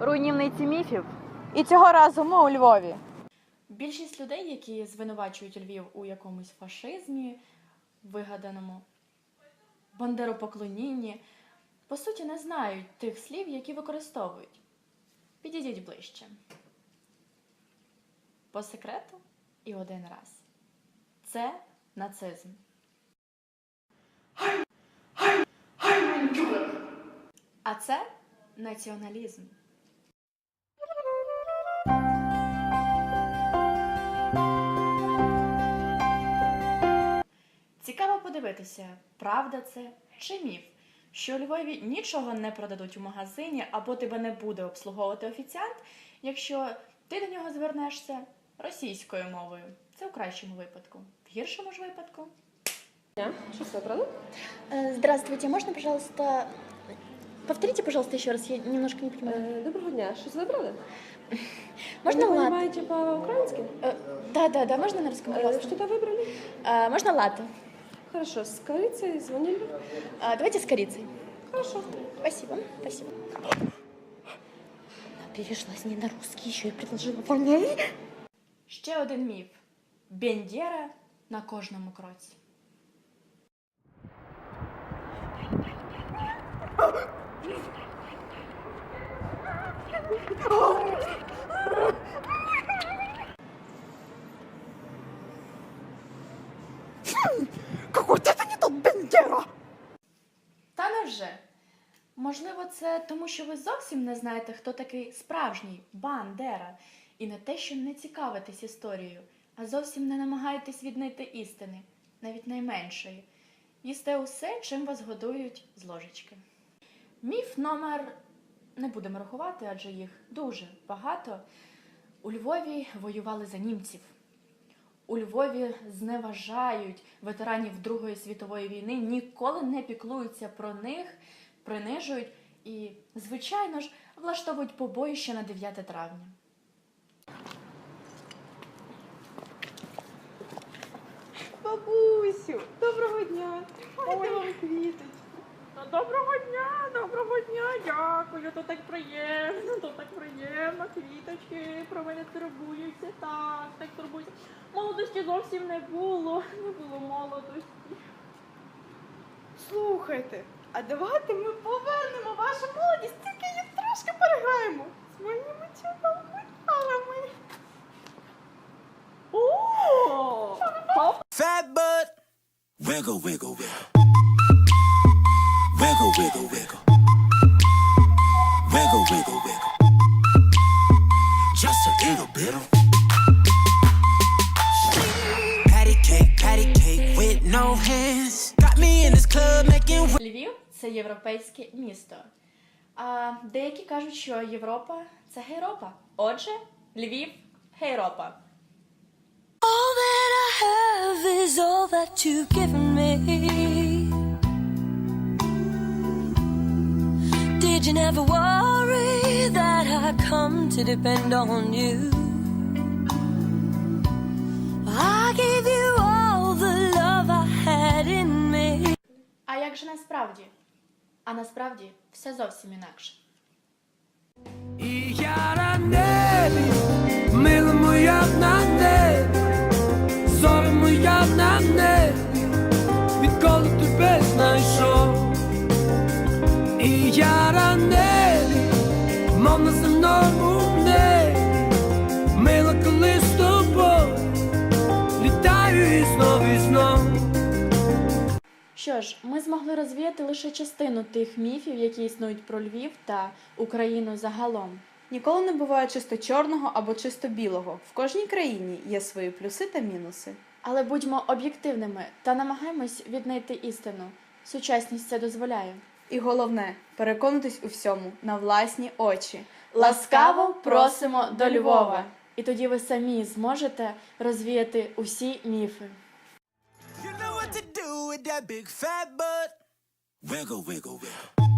руйнівниці міфів. І цього разу ми у Львові. Більшість людей, які звинувачують Львів у якомусь фашизмі, вигаданому бандеропоклонінні, по суті, не знають тих слів, які використовують. Підійдіть ближче. По секрету і один раз. Це нацизм. А це націоналізм. подивитися, правда це чи міф, що у Львові нічого не продадуть у магазині або тебе не буде обслуговувати офіціант, якщо ти до нього звернешся російською мовою. Це у кращому випадку. В гіршому ж випадку. Что выбрала? Э, Здравствуйте, можно, пожалуйста, повторите, пожалуйста, еще раз, я немножко не понимаю. Е, Доброго дня. Щось вибрали? Можно Ви латте? понимаете по-украински? Э, Да, да, да, можно на русском, Э, пожалуйста? Что-то выбрали? Э, Можно латте? Хорошо, с корицей, с ванилью. А, Давайте с корицей. Хорошо. Спасибо, спасибо. Перешла с ней на русский, еще и предложила ваниль. Ще один міф. Бендєра на кожному кроці. Та невже? Можливо, це тому, що ви зовсім не знаєте, хто такий справжній Бандера, і не те, що не цікавитесь історією, а зовсім не намагаєтесь віднайти істини, навіть найменшої. Їсте усе, чим вас годують з ложечки. Міф номер не будемо рахувати, адже їх дуже багато. У Львові воювали за німців. У Львові зневажають ветеранів Другої світової війни, ніколи не піклуються про них, принижують і, звичайно ж, влаштовують побоїще на 9 травня. Бабусю, доброго дня. Ой, вам квіточки. Доброго дня, доброго дня, дякую. То так приємно, то так приємно. Квіточки про мене турбуються. Так, так турбуються. Молодості зовсім не було. Не було молодості. Слухайте, а давайте ми повернемо вашу молодість, тільки її трошки переграємо з моїми чудовими парами. О! Fat butt. Wiggle, wiggle, wiggle. Wiggle, wiggle, wiggle. Wiggle, wiggle, wiggle. Just a little bit of. Patty cake, patty cake with no hands. Got me in this club making. wi- Львів це європейське місто. А деякі кажуть, що Європа це Гейропа. Отже, Львів Гейропа. All that I have is all that you've given me. Did you never worry that I come to depend on you? I gave you all the love I had in me. А як же насправді? А насправді все зовсім інакше. І я Що ж, ми змогли розвіяти лише частину тих міфів, які існують про Львів та Україну загалом. Ніколи не буває чисто чорного або чисто білого. В кожній країні є свої плюси та мінуси. Але будьмо об'єктивними та намагаємось віднайти істину. Сучасність це дозволяє. І головне переконатись у всьому на власні очі. Ласкаво просимо до Львова! І тоді ви самі зможете розвіяти усі міфи. With that big fat butt. Wiggle, wiggle, wiggle.